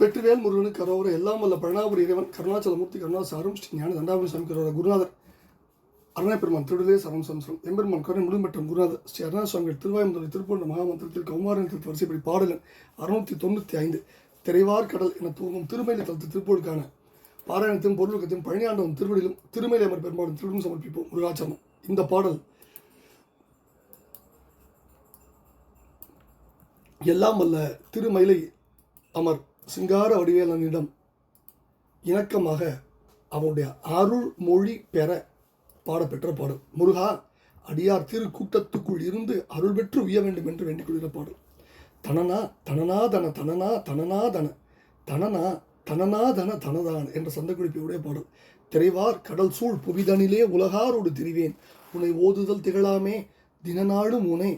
வெற்றிவேல் முருகனுக்கு கரோர எல்லாம் வல்ல பழனாபுரி இறைவன் கருணாச்சலமூர்த்தி கருணாசாரம் ஸ்ரீ ஞான தண்டாபுரி சாமி கரோர குருநாதர் அருணாபெருமான் திருடலே சரம் சம்சம் எம்பெருமான் கருணை முழுமற்றம் குருநாதர் ஸ்ரீ அருணா சுவாமிகள் திருப்பூர் திருப்பூர்ண மகாமந்திரத்தில் கௌமாரன் திருத்த வரிசைப்படி பாடலன் அறுநூற்றி தொண்ணூற்றி ஐந்து திரைவார் கடல் என தூங்கும் திருமலை தளத்து திருப்பூருக்கான பாராயணத்தையும் பொருளுக்கத்தையும் பழனியாண்டவன் திருவடியிலும் திருமலை அமர் பெருமாளும் திருவிடும் சமர்ப்பிப்போம். முருகாச்சரணம். இந்த பாடல் எல்லாம் வல்ல திருமயிலை அமர் சிங்கார வடிவேலனிடம் இணக்கமாக அவனுடைய அருள் மொழி பெற பாடப்பெற்ற பாடல். முருகா அடியார் திரு கூட்டத்துக்குள் இருந்து அருள் பெற்று உய்ய வேண்டும் என்று வேண்டிக் கொள்கிற பாடல். தனனா தனனா தன தனனா தனனா தன தனனா தனனா தன தனதான் என்ற சந்தக்குறிப்பையுடைய பாடல். திரைவார் கடல் சூழ் புவிதனிலே உலகாரோடு திரிவேன். உன்னை ஓதுதல் திகழாமே தினநாளும் உனை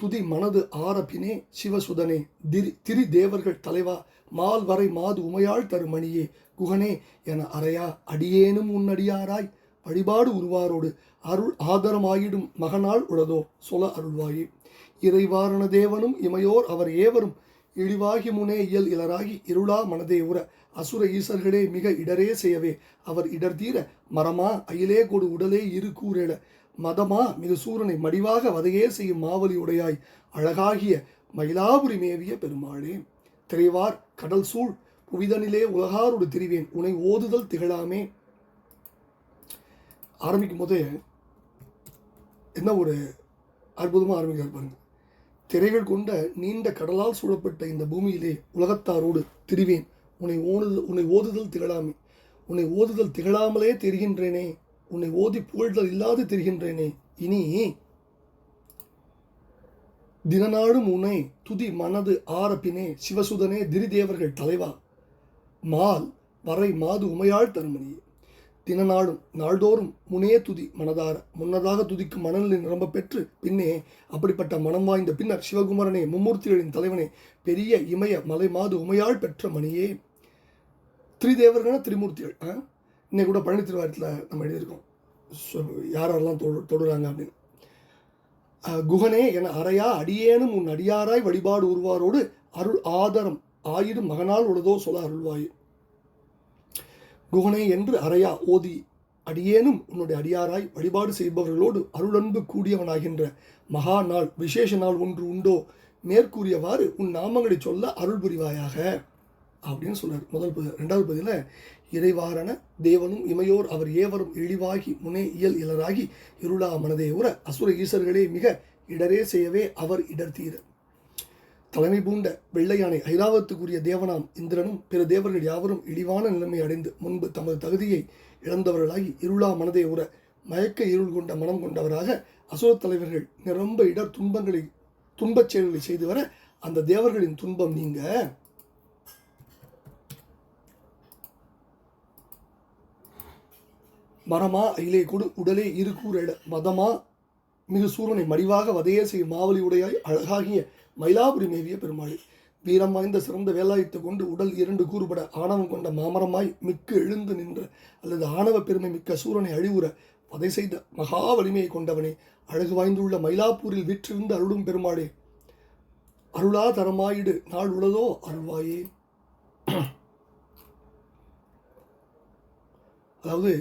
துதி மனது ஆரப்பினே சிவசுதனே திரி திரி தேவர்கள் தலைவா மால் வரை மாது உமையாள் தருமணியே. குகனே என அறையா அடியேனும் உன்னடியாராய் வழிபாடு உருவாரோடு அருள் ஆதரமாயிடும் மகனாள் உளதோ சொல அருள்வாயே. இறைவாரண தேவனும் இமையோர் அவர் ஏவரும். இழிவாகி முனே இயல் இலராகி இருளா மனதே உற. அசுர ஈசர்களே மிக இடரே செய்யவே. அவர் இடர் தீர மரமா அயிலே கொடு உடலே இரு கூறேள. மதமா மிகு சூரனை மடிவாக வதையே செய்யும் மாவலி உடையாய். அழகாகிய மயிலாபுரி மேவிய பெருமாளே. திரைவார் கடல் சூழ் புவிதனிலே உலகாரோடு திரிவேன் உனை ஓதுதல் திகழாமே. ஆரம்பிக்கும் போதே என்ன ஒரு அற்புதமாக ஆரம்பிக்கிறார் பாருங்க. திரைகள் கொண்ட நீண்ட கடலால் சூழப்பட்ட இந்த பூமியிலே உலகத்தாரோடு திரிவேன் உன்னை ஓடுதல் உன்னை ஓதுதல் திகழாமே. உன்னை ஓதுதல் திகழாமலே தெரிகின்றேனே உன்னை ஓதி புகழ்தல் இல்லாது தெரிகின்றேனே. இனி தினநாடும் உனை துதி மனது ஆரப்பினே சிவசுதனே திரிதேவர்கள் தலைவா. மால் வரை மாது உமையாள் தருமணியே. தினநாடும் நாள்தோறும் முனே துதி மனதார முன்னதாக துதிக்கும் மனநிலை நிரம்ப பெற்று பின்னே அப்படிப்பட்ட மனம் வாய்ந்த பின்னர் சிவகுமரனே மும்மூர்த்திகளின் தலைவனே பெரிய இமய மலை மாது உமையாள் பெற்ற மணியே. திரிதேவர்கள்னா திரிமூர்த்திகள் ஆ? இன்னைக்கு கூட பழனி திருவாரத்தில் நம்ம எழுதியிருக்கோம். யாரெல்லாம் தொடு தொடுறாங்க அப்படின்னு. குகனே என அறையா அடியேனும் உன் அடியாராய் வழிபாடு உருவாரோடு அருள் ஆதரம் ஆயிடும் மகனால் உளதோ சொல்ல அருள்வாயே. குகனே என்று அறையா ஓதி அடியேனும் உன்னுடைய அடியாராய் வழிபாடு செய்பவர்களோடு அருளன்பு கூடியவனாகின்ற மகா நாள் விசேஷ நாள் ஒன்று உண்டோ? மேற்கூறியவாறு உன் நாமங்களை சொல்ல அருள் புரிவாயாக. அப்படின்னு சொல்கிறார் முதல் பதி ரெண்டாவது பதில இறைவாரன தேவனும் இமையோர் அவர் ஏவரும் இழிவாகி முனே இயல் இலராகி இருளா மனதே உற அசுர ஈசர்களே மிக இடரே செய்யவே அவர் இடர் தீர. தலைமை பூண்ட வெள்ளையானை ஐராவத்துக்குரிய தேவனாம் இந்திரனும் பிற தேவர்கள் யாவரும் இழிவான நிலைமை அடைந்து முன்பு தமது தகுதியை இழந்தவர்களாகி இருளா மனதே உற மயக்க இருள் கொண்ட மனம் கொண்டவராக அசுர தலைவர்கள் நிரம்ப இடர் துன்பங்களை துன்பச் செயல்களை செய்து வர அந்த தேவர்களின் துன்பம் நீங்க. மரமா அயிலே கொடு உடலே இரு மதமா மிகு சூரனை மடிவாக வதையே செய்யும் மாவலி உடையாய் அழகாகிய மயிலாபுரி மேவிய பெருமாளே. வீரம் வாய்ந்த சிறந்த வேலாயத்தை கொண்டு உடல் இரண்டு கூறுபட ஆணவம் கொண்ட மாமரமாய் மிக்கு எழுந்து நின்ற அல்லது ஆணவ பெருமை மிக்க சூரனை அழிவுற வதை செய்த மகா வலிமையை கொண்டவனே. அழகு வாய்ந்துள்ள மயிலாப்பூரில் விற்றிருந்து அருளும் பெருமாளே. அருளா தரமாயிடு நாள் உளதோ அருள்வாயே. அதாவது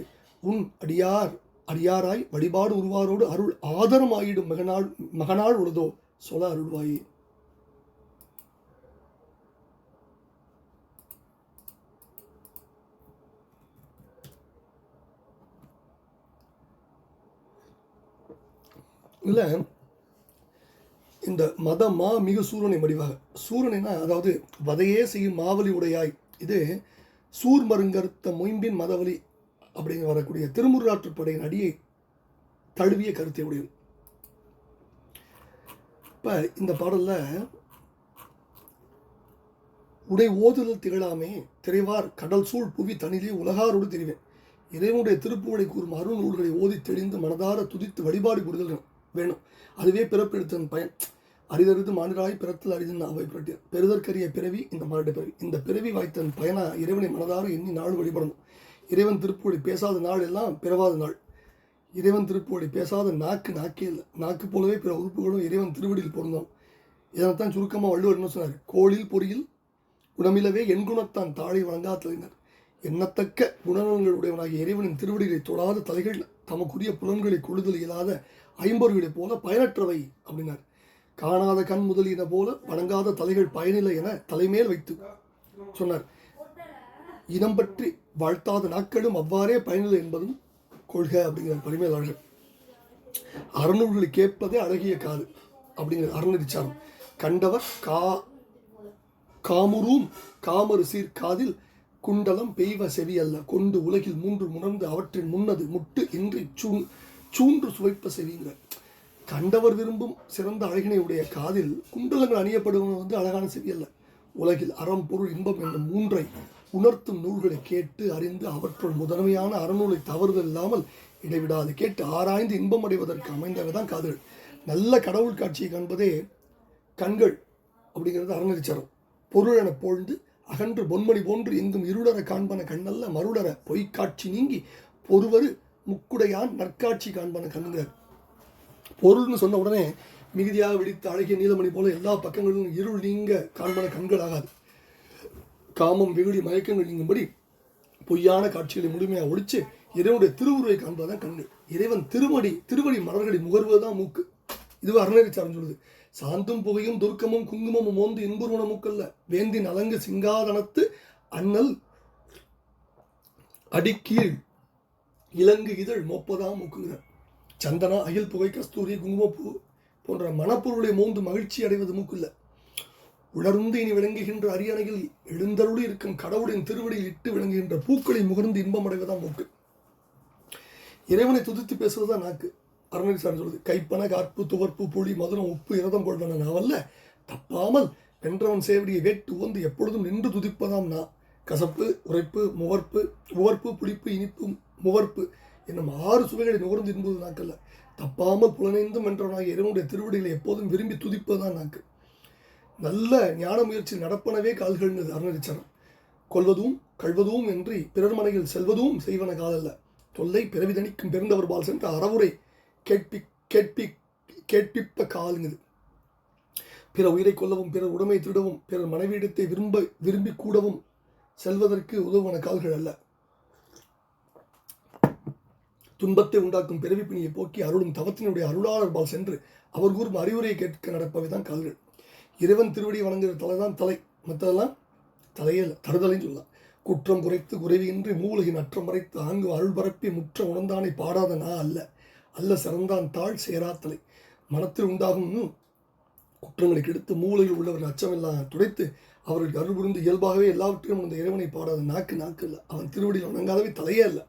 உன் அடியார் அடியாராய் வழிபாடு உருவாரோடு அருள் ஆதரமாயிடும் மகனாள் மகனாள் உளதோ சொல அருள்வாயே. இல்லை இந்த மத மா மிகு சூரனை மடிவாக. சூரனைனா அதாவது வதையே செய்யும் மாவலி உடையாய். இது சூர்மருங்கருத்த மொயம்பின் மதவலி அப்படின்னு வரக்கூடிய திருமுருகாற்றுப்படையின் அடியை தழுவிய கருத்தை உடையது. இப்போ இந்த பாடலில் உடை ஓதுதல் திகழாமே திரைவார் கடல் சூழ் புவி தனிலே உலகாரோடு தெரிவேன். இறைவனுடைய திருப்புகளை கூறும் அருள் நூல்களை ஓதி தெளிந்து மனதார துதித்து வழிபாடு புரிதல் வேணும். அதுவே பிறப்பெடுத்தன் பயன். அரிதறிது மானிடராய் பிறத்தல் அரிதன் அவை புரட்டியர் பெறுதற்கரிய பிறவி இந்த மானிட பிறவி. இந்த பிறவி வாய்த்தன் பயனா இறைவனை மனதார எண்ணி நாள் வழிபடணும். இறைவன் திருப்பொழி பேசாத நாள் எல்லாம் பிறவாத நாள். இறைவன் திருப்பொழி பேசாத நாக்கு நாக்கே இல்லை. நாக்கு போலவே பிற உறுப்புகளும் இறைவன் திருவடியில் பொருந்தோம். இதனைத்தான் சுருக்கமாக வள்ளுவர் என்ன சொன்னார்? கோளில் பொறியில் குணமிலவே என் குணத்தான் தாழை வழங்கா தலைனர் எண்ணத்தக்க குணநலங்களுடையவனாகிய இறைவனின் திருவடிகளை தொடாத தலைகள் தமக்குரிய புலன்களை கொழுதல் இல்லாத ஐம்பொருளைப் போல பயனற்றவை அப்படின்னார். காணாத கண் முதலியன போல வணங்காத தலைகள் பயனில்லை என தலைமேல் வைத்து சொன்னார். இனம் பற்றி வாழ்த்தாத நாட்களும் அவ்வாறே பயனில்லை என்பதும் கொள்க அப்படிங்கிற பரிமையாளர்கள். அறநூல்களை கேட்பதே அழகிய காது அப்படிங்கிற அறநெறிச்சாரம். கண்டவர் கா காமுரும் காமறு சீர் காதில் குண்டலம் பெய்வ செவி அல்ல. கொண்டு உலகில் மூன்று உணர்ந்து அவற்றின் முன்னது முட்டு இன்றி சூ சூன்று சுவைப்ப செவிங்க கண்டவர் விரும்பும் சிறந்த அழகினை உடைய காதில் குண்டலங்கள் அணியப்படுவது வந்து அழகான செவி அல்ல. உலகில் அறம் பொருள் இன்பம் என்ற மூன்றை உணர்த்தும் நூல்களை கேட்டு அறிந்து அவற்றுள் முதன்மையான அறநூலை தவறுதல் இல்லாமல் இடைவிடாது. கேட்டு ஆராய்ந்து இன்பம் அடைவதற்கு அமைந்தவை தான் காதுகள். நல்ல கடவுள் காட்சியை காண்பதே கண்கள் அப்படிங்கிறது அறநெறிச்சரம் பொருள் என போழ்ந்து அகன்று பொன்மணி போன்று எங்கும் இருளர காண்பன கண்ணல்ல மருளர பொய்க்காட்சி நீங்கி பொறுவரு முக்குடையான் நற்காட்சி காண்பன கண்ணுங்கிறார் பொருள்னு சொன்ன உடனே மிகுதியாக விடித்து அழகிய நீலமணி போல எல்லா பக்கங்களிலும் இருள் நீங்க காண்பன கண்கள் ஆகாது. காமம் வெகுளி மயக்கங்கள் நீங்கும்படி பொய்யான காட்சிகளை முழுமையாக ஒழிச்சு இறைவனுடைய திருவுருவை காண்பதுதான் கண்ணு. இறைவன் திருமடி திருவடி மலர்களை முகர்வதுதான் மூக்கு. இது அறநெறிச்சாரம் சொல்லுது. சாந்தும் புகையும் துர்க்கமும் குங்குமமும் மோந்து இன்புருவன மூக்கல்ல வேந்தின் அலங்கு சிங்காதனத்து அண்ணல் அடிக்கீழ் இலங்கு இதழ் மொப்பதாம் மூக்குங்கிறார். சந்தனா அகில் புகை கஸ்தூரி குங்குமப்பூ போன்ற மனப்பொருளை மோந்து மகிழ்ச்சி அடைவது மூக்குல்ல. உணர்ந்து இனி விளங்குகின்ற அரியணையில் எழுந்தருளி இருக்கும் கடவுளின் திருவடியில் இட்டு விளங்குகின்ற பூக்களை முகர்ந்து இன்பம் அடைவதான் மூக்கு. இறைவனை துதித்து பேசுவதுதான் நாக்கு. அருணகிரி சார் கைப்பன காற்பு துவர்ப்பு புளி மதுரம் உப்பு இரதம் கொள்வன நாவல்ல தப்பாமல் வென்றவன் சேவடியை வேட்டு உந்து எப்பொழுதும் நின்று துதிப்பதாம் நான். கசப்பு உரைப்பு முவர்ப்பு உவர்ப்பு புளிப்பு இனிப்பு முவர்ப்பு என்னும் ஆறு சுவைகளை நுகர்ந்து இன்பது நாக்கல்ல. தப்பாமல் புலனைந்தும் வென்றவனாகிய இறைவனுடைய திருவடிகளை எப்போதும் விரும்பி துதிப்பதுதான் நாக்கு. நல்ல ஞான முயற்சி நடப்பனவே கால்கள்னு அருணரிச்சனம் கொள்வதும் கழ்வதும் என்று பிறர் மனையில் செல்வதும் செய்வன காலல்ல. தொல்லை பிறவிதணிக்கும் பிறந்தவர் பால் சென்ற அறவுரை கேட்பி கேட்பி கேட்பிப்ப காலுங்குது. பிற உயிரை கொல்லவும் பிறர் உடைமை திருடவும் பிறர் மனைவியிடத்தை விரும்ப விரும்பி கூடவும் செல்வதற்கு உதவுவன கால்கள் அல்ல. துன்பத்தை உண்டாக்கும் பிறவி பிணியை போக்கி அருளும் தவத்தினுடைய அருளாளர் பால் சென்று அவர் கூறும் அறிவுரையை கேட்க நடப்பவை தான் கால்கள். இறைவன் திருவடி வணங்குகிற தலைதான் தலை. மற்றதெல்லாம் தலையே இல்லை தருதலைன்னு சொல்லலாம். குற்றம் குறைத்து குறைவின்றி மூலகின் அற்றம் மறைத்து ஆங்கு அருள் பரப்பி முற்ற உணர்ந்தானை பாடாத நான் அல்ல. அல்ல சிறந்தான் தாழ் சேராத்தலை மனத்தில் உண்டாகும் குற்றங்களை கெடுத்து மூலையில் உள்ளவர் அச்சமெல்லாம் துடைத்து அவர்களுக்கு அருள் புரிந்து இயல்பாகவே எல்லாவற்றையும் அந்த இறைவனை பாடாத நாக்கு நாக்கு இல்லை. அவன் திருவடியில் வணங்காதவே தலையே இல்லை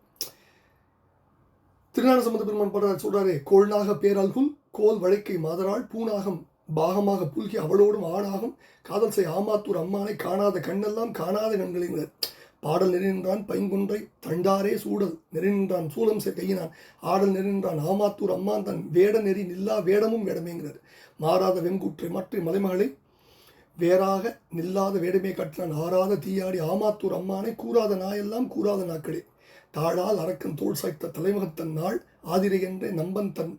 திருநாள சம்பந்த பெருமான் பாடுறார் சொல்றாரே கோள்நாக பேரல்குல் கோல் வழக்கை மாதராள் பூனாகம் பாகமாக புல்கி அவளோடும் ஆணாகும் காதல் செய் ஆமாத்தூர் அம்மானை காணாத கண்ணெல்லாம் காணாத கண்களிங்கிறார் பாடல் நெறிநின்றான் பைங்குன்றை தண்டாரே சூடல். நெறிநின்றான் சூலம் செய் கையினான் ஆடல் நெறிநின்றான் ஆமாத்தூர் அம்மான் தன் வேட நெறி நில்லா வேடமும் வேடமேங்கிறார் மாறாத வெங்குற்றை மற்ற மலைமகளை வேறாக நில்லாத வேடமே கட்டினான். ஆறாத தீயாடி ஆமாத்தூர் அம்மானை கூறாத நாயெல்லாம் கூறாத நாக்களே. தாழால் அரக்கன் தோல் சாய்த்த தலைமகத்தன் நாள். ஆதிரை என்றே நம்பன் தன்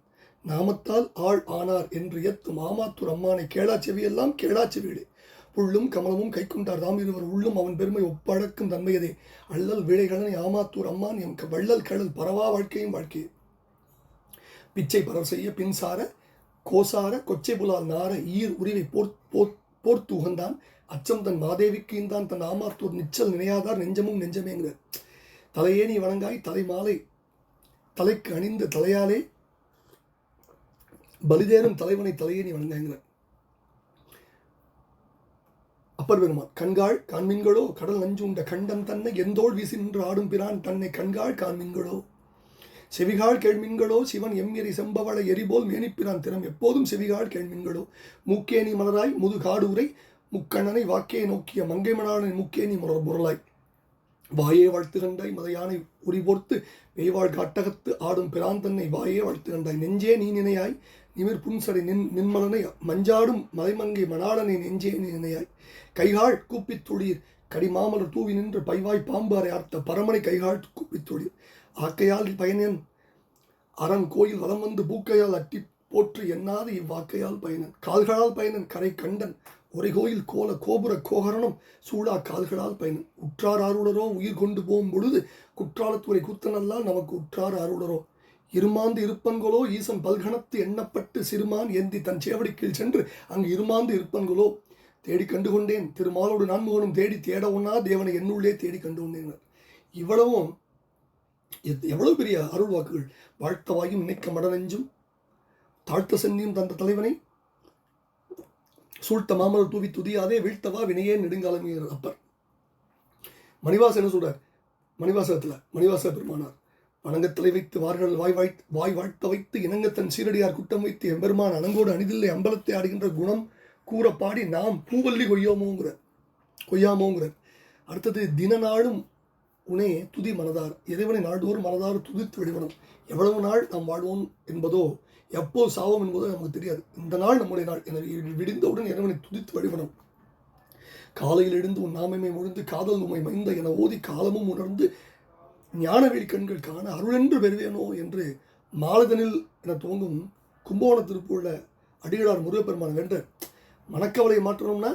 நாமத்தால் ஆள் ஆனார் என்று எத்தும் மாமாத்தூர் அம்மானை கேளாச்செவியெல்லாம் கேளாச்செவியடு புள்ளும் கமலமும் கைக்குண்டார் தாம் இருவர். உள்ளும் அவன் பெருமை ஒப்படக்கும் தன்மையதே. அள்ளல் விழைகளனை ஆமாத்தூர் அம்மான் எம் க- வள்ளல் கடல் பரவா வாழ்க்கையும் வாழ்க்கையே. பிச்சை பரவ செய்ய பின்சார கோசார கொச்சை புலால் நார ஈர் உரிவை போர் போர் போர்த்து உகந்தான் அச்சம் தன் மாதேவிக்கு இந்தான் தன் ஆமாத்தூர் நிச்சல் நினையாதார். நெஞ்சமும் நெஞ்சமேங்கிறார் தலையே நீ வணங்காய் தலை மாலை தலைக்கு அணிந்த தலையாலே பலிதேறும் தலைவனை தலையே நீ வணங்காங்கிறார் அப்பர் பெருமான் கண்காள் காண்மீன்களோ? கடல் நஞ்சுண்ட கண்டம் தன்னை எந்தோள் வீசி நின்று ஆடும் பிரான் தன்னை கண்காள் காண்மீன்களோ? செவிகால் கேள்மீன்களோ? சிவன் எம்எரி செம்பவள எரிபோல் மேனிப்பிரான் திறம் எப்போதும் செவிகால் கேள்மீன்களோ? மூக்கேணி மலராய் முது காடூரை முக்கண்ணனை வாக்கே நோக்கிய மங்கை மணாளனை முக்கேணி முரர் முரலாய் வாயே வாழ்த்துகண்டாய் மதையானை உரிபோர்த்து மெய்வாழ் காட்டகத்து ஆடும் பிரான் தன்னை வாயே வாழ்த்துகண்டாய். நெஞ்சே நீ நினையாய் நிமிர் புன்சடை நின் நின்மலனை மஞ்சாடும் மலைமங்கை மணாளனை நெஞ்சே நினையாய். கைகால் கூப்பித் தொழீர் கடிமாமலர் தூவி நின்று பைவாய் பாம்பாரை ஆர்த்த பரமனை கைகால் கூப்பித் தொழீர். ஆக்கையால் பயனன் அரண் கோயில் வலம் வந்து பூக்கையால் அட்டி போற்று எண்ணாது இவ்வாக்கையால் பயனன். கால்களால் பயனன் கரை கண்டன் ஒரே கோயில் கோல கோபுர கோகரணம் சூழா கால்களால் பயனன். உற்றார் அருளரோ உயிர் கொண்டு போகும் பொழுது குற்றாலத்துறை கூத்தனல்லால் நமக்கு உற்றார் அருளரோ இருமாந்து இருப்பன்களோ ஈசன் பல்கணத்து எண்ணப்பட்டு சிறுமான் ஏந்தி தன் சேவடிக்கில் கீழ் சென்று அங்கு இருமாந்து இருப்பன்களோ தேடி கண்டுகொண்டேன் திருமாலோடு நான்முகனும் தேடி தேட ஒன்னா தேவனை என்னுள்ளே தேடி கண்டு கொண்டேன் இவ்வளவும் எத்- எவ்வளவு பெரிய அருள் வாக்குகள் வாழ்த்த வாயும் நினைக்க மடநெஞ்சும். தாழ்த்த சென்னியும் தந்த தலைவனை. சூழ்த்த மாமலர் தூவி துதியாதே வீழ்த்தவா வினையே நெடுங்காலமே அப்பர். மணிவாசன் என்ன சொல்றார்? மணிவாசகத்தில் மணிவாச பெருமானார். வணங்கத்தலை வைத்து வார்கள் வாய் வாய் வாய் வாழ்த்த வைத்து இணங்கத்தன் சீரடியார் குட்டம் வைத்து எம்பெருமான் அணங்கோடு அணிதில்லை அம்பலத்தை ஆடுகின்ற குணம் கூற பாடி நாம் பூவல்லி கொய்யாமோங்கிற கொய்யாமோங்கிற. அடுத்தது தினநாளும் உனே துதி மனதார் இறைவனை நாள்தோறும் மனதார் துதித்து வெளிவரும். எவ்வளவு நாள் நாம் வாழ்வோம் என்பதோ எப்போ சாவோம் என்பதோ நமக்கு தெரியாது. இந்த நாள் நம்முடைய நாள். எனவே விடிந்தவுடன் இறைவனை துதித்து வழிபடும் காலையில் எழுந்து உன் நாமமே முழுந்து காதல் உமை மைந்த என ஓதி காலமும் உணர்ந்து ஞானவெளி கண்கள் காண அருளென்று பெறுவேனோ என்று மாலதனில் என துவங்கும் கும்பகோண திருப்பூரில் அடிகளார் முருகப்பெருமான் வென்ற மனக்கவலை மாற்றணும்னா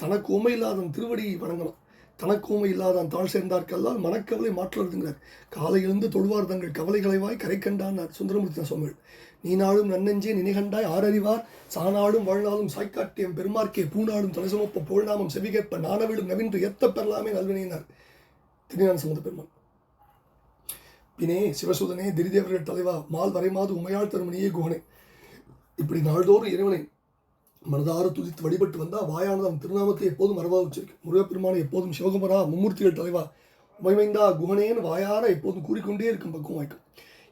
தனக்கு உமை இல்லாதன் திருவடியை வணங்கணும். தனக்கு உமை இல்லாதான் தாழ் சேர்ந்தார்கல்லால் மனக்கவலை மாற்றுறதுங்கிறார் காலை எழுந்து தொழுவார் தங்கள் கவலைகளைவாய் கரை கண்டான் சுந்தரமூர்த்தி சுவாமிகள். நீ நாளும் நன்னெஞ்சே நினைகண்டாய் ஆரறிவார் சானாடும் வாழ்நாளும் சாய்க்காட்டியம் பெருமார்க்கே பூநாடும் தலைசுமப்ப போழ்நாமம் செவிகேற்ப நானவிடும் நவின்று எத்த பெறலாமே நல்வினையினார். திருஞான சமுத பெருமான் பினே சிவசூதனே திரிதேவர்கள் தலைவா மால் வரைமாது உமையாள் தருமணியே குகனே. இப்படி நாள்தோறும் இறைவனை மனதார துதித்து வழிபட்டு வந்தால் வாயானது அவன் திருநாமத்தை எப்போதும் மரபா வச்சிருக்கு முருகப்பெருமானை எப்போதும் சிவகுமரா மும்மூர்த்திகள் தலைவா உமைமைந்தா குகனேன்னு வாயார எப்போதும் கூறிக்கொண்டே இருக்கும் பக்குவம் வாய்க்கும்.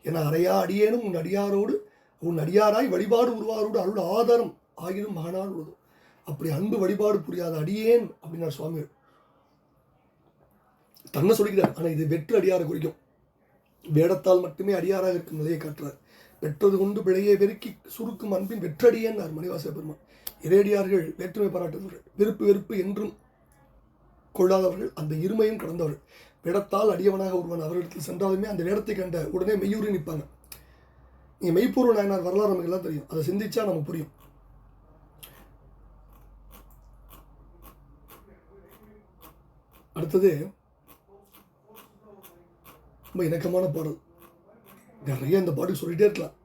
என அறையா அடியேனும் உன் அடியாரோடு உன் அடியாராய் வழிபாடு உருவாரோடு அருள் ஆதாரம் ஆகிலும் மகனால் உள்ளது அப்படி அன்பு வழிபாடு புரியாத அடியேன் அப்படின்னார் சுவாமிகள். தன்னை சொல்லிக்கிறார் ஆனால் இது வெற்று அடியாரை குறிக்கும். வேடத்தால் மட்டுமே அடியாராக இருக்கும் நிலையை காட்டுறார். பெற்றது கொண்டு பிழையை பெருக்கி சுருக்கும் அன்பின் வெற்றடியன்னார் மணிவாச பெருமான். இறையடியார்கள் வேற்றுமை பாராட்டுவர்கள் வெறுப்பு வெறுப்பு என்றும் கொள்ளாதவர்கள் அந்த இருமையும் கடந்தவர்கள். வேடத்தால் அடியவனாக ஒருவன் அவரிடத்தில் சென்றாலுமே அந்த வேடத்தை கண்ட உடனே மெய்யூறி நிற்பாங்க. நீங்கள் மெய்ப்பூர்வ நாயனார் வரலாறு நமக்கு எல்லாம் தெரியும். அதை சிந்திச்சா நமக்கு புரியும். அடுத்தது ரொம்ப இணக்கமான பாடல். நிறைய இந்த பாட்டு சொல்லிகிட்டே இருக்கலாம்.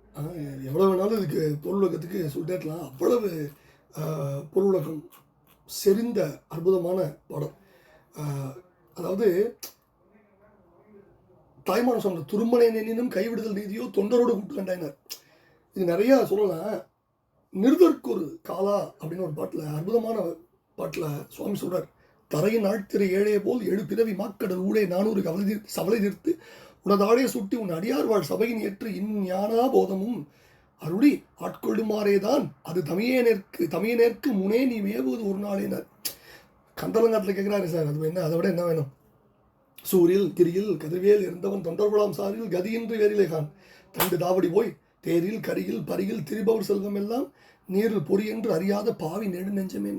எவ்வளோ வேணாலும் இதுக்கு பொருளுலகத்துக்கு சொல்லிட்டே இருக்கலாம். அவ்வளவு பொருள் பொருளுலகம் செறிந்த அற்புதமான பாடம் அதாவது தாய்மான சொன்ன துருமனை நெனினும் கைவிடுதல் நீதியோ தொண்டரோடு கூட்டு கண்டாயினர். இது நிறையா சொல்லலாம். நிருதற்கு ஒரு காலா அப்படின்னு ஒரு பாட்டில் அற்புதமான பாட்டில் சுவாமி சொல்கிறார் தரையின் ஆழ்த்திரை ஏழைய போல் எழு பிறவி மாக்கடல் ஊடே நானூறு கவலை சவலை தீர்த்து உனதாடே சுட்டி உன் அடியார் வாழ் சபையின் ஏற்று இஞ்ஞானா போதமும். அருளி ஆட்கொள்ளுமாறேதான் அது தமியனேற்கு தமியனேற்கு முனே நீ மேவுவது ஒரு நாளேனர் கந்தலங்காட்டில் கேட்குறாரு சார். அது என்ன அதை விட என்ன வேணும்? சூரில் கிரியில் கதிர்வேல் இருந்தவன் தொண்டர்குலாம் சாரில் கதியின்றி வேறிலேகான் தண்டு தாவடி போய் தேரில் கரியில் பரியில் திரிபவர் செல்வம் எல்லாம் நீரில் பொறி என்று அறியாத பாவி நெடு நெஞ்சமே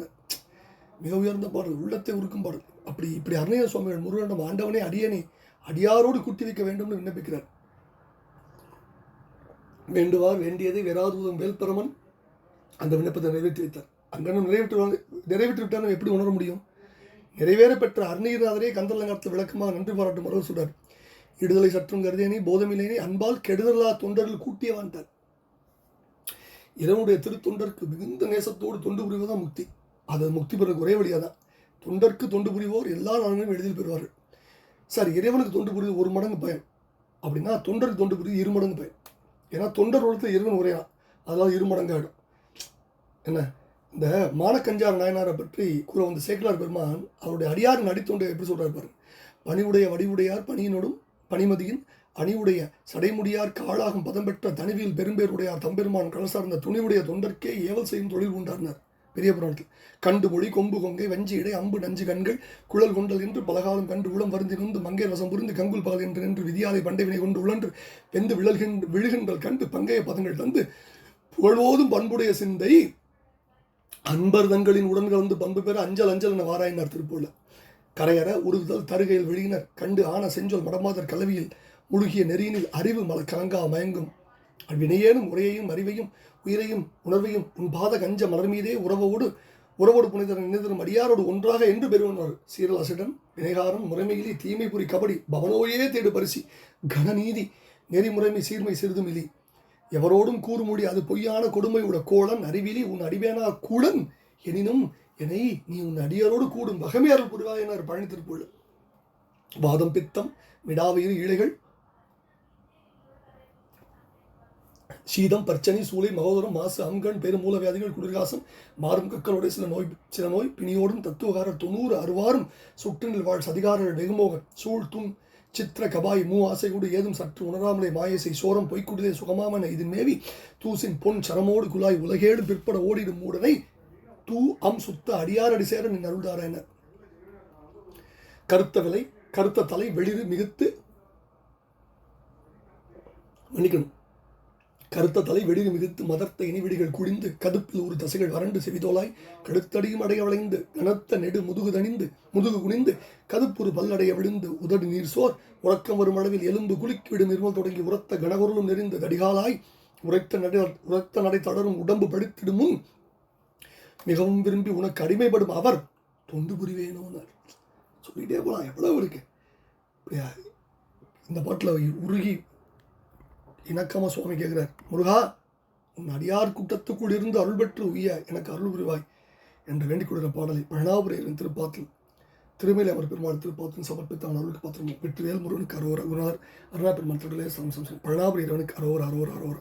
மிக உயர்ந்த பாடல் உள்ளத்தை உருக்கும் பாடல். அப்படி இப்படி அருணைய சுவாமிகள் முருகனிடம் ஆண்டவனே அடியனை அடியாரோடு குட்டி வைக்க வேண்டும்னு விண்ணப்பிக்கிறார். வேண்டுவார் வேண்டியதை வெறாதூதம் வேல்பெருமன் அந்த விண்ணப்பத்தை நிறைவேற்றி வைத்தார். அங்கனும் நிறைவேற்று நிறைவேற்றி விட்டாலும் எப்படி உணர முடியும்? நிறைவேற பெற்ற அருணகிரிநாதரே கந்தலங்காரத்தில் விளக்கமாக நன்றி பாராட்டும் மரபு சொல்றார். இடுதலை சற்றும் கருதேனே போதமில்லேனே அன்பால் கெடுதலா தொண்டர்கள் கூட்டியே வாழ்ந்தார் இறைவனுடைய திருத்தொண்டருக்கு மிகுந்த நேசத்தோடு தொண்டு புரிவதுதான் முக்தி. அது முக்தி பெற ஒரே வழியாக தான். தொண்டர்க்கு தொண்டு புரிவோர் எல்லா நாளுமே எளிதில் பெறுவார்கள். சார் இறைவனுக்கு தொண்டு புரிவது ஒரு மடங்கு பயன் அப்படின்னா தொண்டருக்கு தொண்டு புரிவது இரு மடங்கு பயன் ஏன்னா தொண்டர் உலகத்தில் இறைவன் உரையான் அதாவது இரு மடங்கு ஆகிடும் என்ன? இந்த மானக்கஞ்சார் நாயனாரை பற்றி கூற வந்த சேக்கலார் பெருமான் அவருடைய அடியாரின் அடித்தொண்டை எப்படி சொல்கிறார் பாருங்க. பணிவுடைய வடிவுடையார் பணியினோடும் பணிமதியின் அணிவுடைய சடைமுடியார் காளாகும் பதம் பெற்ற தனிவியில் பெரும்பேருடையார் தம்பெருமான் கலசார்ந்த துணிவுடைய தொண்டர்க்கே ஏவல் செய்யும் தொழில் உண்டார்னார் பெரிய புராணத்தில். கண்டு மொழி கொம்பு கொங்கை வஞ்சி இடை அம்பு நஞ்சு கண்கள் குழல் கொண்டல் என்று பலகாலம் கண்டு உளம் வருந்தி நொந்து மங்கை வசம் புரிந்து கங்குல் பகல் என்று நின்று விதியாலை பண்டைவினை கொண்டு உழன்று வெந்து விழல்கின்ற விழுகின்றல் கண்டு பங்கைய பதங்கள் தந்து புகழ்வோதும் பண்புடைய சிந்தை அன்பர் தங்களின் உடன் கலந்து பண்பு பெற அஞ்சல் அஞ்சல் என வாராயினார் திருப்பூர்ல. கரையற உருகுதல் தருகையில் விழுகினர் கண்டு ஆன செஞ்சொல் மடமாதர் கலவியில் முழுகிய நெறியினில் அறிவு மல கலங்கா மயங்கும். அவ்வினையேனும் முறையையும் அறிவையும் உயிரையும் உணர்வையும் உன் பாத கஞ்ச மலர் மீதே உறவோடு உறவோடு புனிதரன் இணைதரும் அடியாரோடு ஒன்றாக என்று பெறுவனர். சீரலாசிடன் வினைகாரம் முறைமையிலி தீமை புரி கபடி பவனோயே தேடு பரிசி கனநீதி நெறிமுறைமை சீர்மை சிறிதும் இலி. எவரோடும் கூறுமொழி அது பொய்யான கொடுமை உட கோளன் அறிவிலி உன் அடிவேனா கூடன் எனினும் என்னை நீ உன் அடியாரோடு கூடும் வகமே அருள் புரிவாய் என பழனி திருப்புள்ள வாதம் பித்தம் விடாவயிறு இழைகள் சீதம் பர்ச்சனி சூளை மகோதரம் மாசு அங்கன் பெருமூல வியாதிகள் குளிர்காசம் மாறும் கக்களோட சில நோய் சில நோய் பிணியோடும் தத்துவகாரர் தொண்ணூறு அறுவாரும் சுற்றினில் வாழ் சதிகாரர் வெகுமோகன் சூழ் தும் சித்திர கபாய் மூ ஆசைகூடு ஏதும் சற்று உணராமலே மாயசை சோரம் பொய்க்குடிலே சுகமாமன இது மேவி தூசின் பொன் சரமோடு குழாய் உலகேடு பிற்பட ஓடிடும் மூடனை தூ அம் சுத்த அடியாரடி சேர நின் அருள்தார கருத்த விலை கருத்த தலை வெளிறு மிகுத்து மன்னிக்கணும். கருத்த தலை வெடிவு மிகுத்து மதர்த்த இனிவெடிகள் குடிந்து கதுப்பில் ஒரு தசைகள் வறண்டு செவிதோலாய் கடுத்தடியும் அடைய வளைந்து கனத்த நெடு முதுகு தணிந்து முதுகு குனிந்து கதுப்புறு பல்லடைய விழுந்து உதடு நீர் சோர் உறக்கம் வரும் அளவில் எலும்பு குலுக்கிவிடும் நிர்மல் தொடங்கி உரத்த கனகுரலும் நெறிந்து தடிகாலாய் உரைத்த நடை உரத்த நடை தொடரும் உடம்பு படுத்திடும்? மிகவும் விரும்பி உனக்கு அடிமைப்படும் அவர் தொண்டு புரிவேனோன்னார் சொல்லிட்டே போலாம் எவ்வளவு இருக்கு? இந்த பாட்டில் உருகி இணக்கமாக சுவாமி கேட்குறார் முருகா உன் அடியார் கூட்டத்துக்குள் இருந்து அருள் பெற்று உய்ய எனக்கு அருள் புரிவாய் என்று வேண்டிக் கொடுக்கிற பாடலை பிரணாபுரையரின் திருப்பாத்தில் திருமலை அமர் பெருமாள் திருப்பாத்தின் சமர்ப்பித்தான் அருளுக்கு பாத்திரம் வெற்றிவேல் முருகனுக்கு அரோர் குருநாதர் அருணா பெருமாள் திருடலே சம்சம் பழனாபுரி இறைவனுக்கு அரோர் அரோர் அரோர்.